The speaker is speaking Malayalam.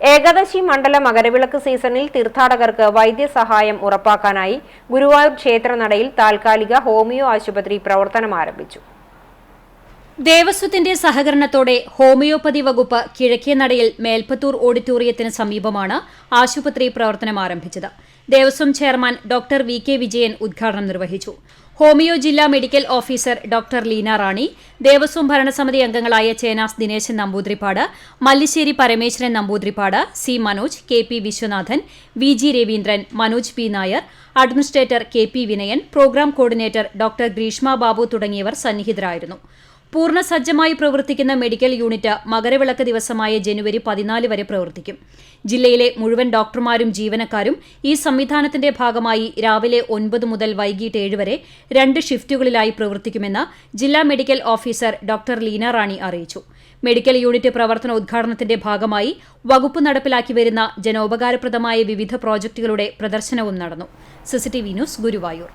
ഏകാദശി മണ്ഡല മകരവിളക്ക് സീസണിൽ തീർത്ഥാടകർക്ക് വൈദ്യസഹായം ഉറപ്പാക്കാനായി ഗുരുവായൂർ ക്ഷേത്രനടയിൽ താൽക്കാലിക ഹോമിയോ ആശുപത്രി പ്രവർത്തനം ആരംഭിച്ചു ദേവസ്വത്തിന്റെ സഹകരണത്തോടെ ഹോമിയോപ്പതി വകുപ്പ് കിഴക്കേ നടയിൽ മേൽപ്പത്തൂർ ഓഡിറ്റോറിയത്തിന് സമീപമാണ് ആശുപത്രി പ്രവർത്തനം ആരംഭിച്ചത്. Devaswom chairman doctor V K Vijayan ഉദ്ഘാടനം നിർവഹിച്ചു. ഹോമിയോ ജില്ലാ medical officer doctor Leena Rani Devaswom ഭരണസമിതി അംഗങ്ങളായ Chenas Dineshan Namboothiripad Mallissery Parameswaran Namboothiripad C Manoj K P Viswanathan V G Raveendran Manoj P Nair administrator K P Vinayan program coordinator doctor Greeshma Babu തുടങ്ങിയവർ സന്നിഹിതരായിരുന്നു. പൂർണ സജ്ജമായി പ്രവർത്തിക്കുന്ന മെഡിക്കൽ യൂണിറ്റ് മകരവിളക്ക് ദിവസമായ ജനുവരി പതിനാല് വരെ പ്രവർത്തിക്കും. ജില്ലയിലെ മുഴുവൻ ഡോക്ടർമാരും ജീവനക്കാരും ഈ സംവിധാനത്തിന്റെ ഭാഗമായി രാവിലെ ഒൻപത് മുതൽ വൈകിട്ട് ഏഴ് വരെ രണ്ട് ഷിഫ്റ്റുകളിലായി പ്രവർത്തിക്കുമെന്ന് ജില്ലാ medical officer doctor Leena Rani അറിയിച്ചു. മെഡിക്കൽ യൂണിറ്റ് പ്രവർത്തന ഉദ്ഘാടനത്തിന്റെ ഭാഗമായി വകുപ്പ് നടപ്പിലാക്കി വരുന്ന ജനോപകാരപ്രദമായ വിവിധ പ്രോജക്ടുകളുടെ പ്രദർശനവും നടന്നു. CCTV news Guruvayur.